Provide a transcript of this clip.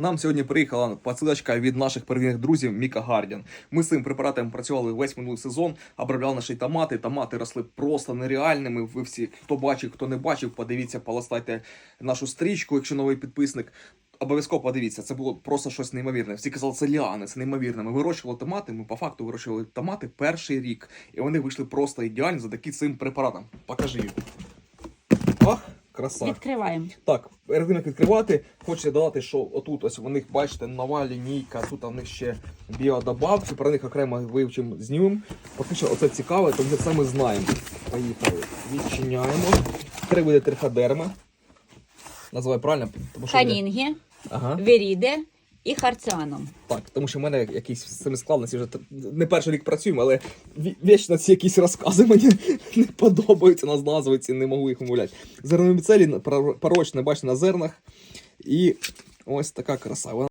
Нам сьогодні приїхала посилочка від наших первинних друзів Міка Гардіан. Ми з цим препаратом працювали весь минулий сезон, обробляли наші томати. Томати росли просто нереальними. Ви всі, хто бачив, хто не бачив, подивіться, полистайте нашу стрічку, якщо новий підписник. Обов'язково подивіться, це було просто щось неймовірне. Всі казали, це ліани, це неймовірне. Ми вирощували томати. Ми по факту вирощували томати перший рік, і вони вийшли просто ідеальні за таким цим препаратом. Покажи їх. Краса. Відкриваємо. Так, ринок відкривати. Хочу додати, що отут ось у них, бачите, нова лінійка, тут у них ще біодобавки, про них окремо вивчимо, знімемо. Поки що оце цікаве, тому вже це ми знаємо. Поїхали. Відчиняємо. Три види триходерми. Називай правильно? Тому що Канінги, Ага. віріде і харціаном. Так, тому що в мене якісь з цими складності вже не перший рік працюємо, але вічно ці якісь розкази мені не подобаються на назви ці, не можу їх умовляти. Зернові целі порочне, бачите, на зернах. І ось така краса.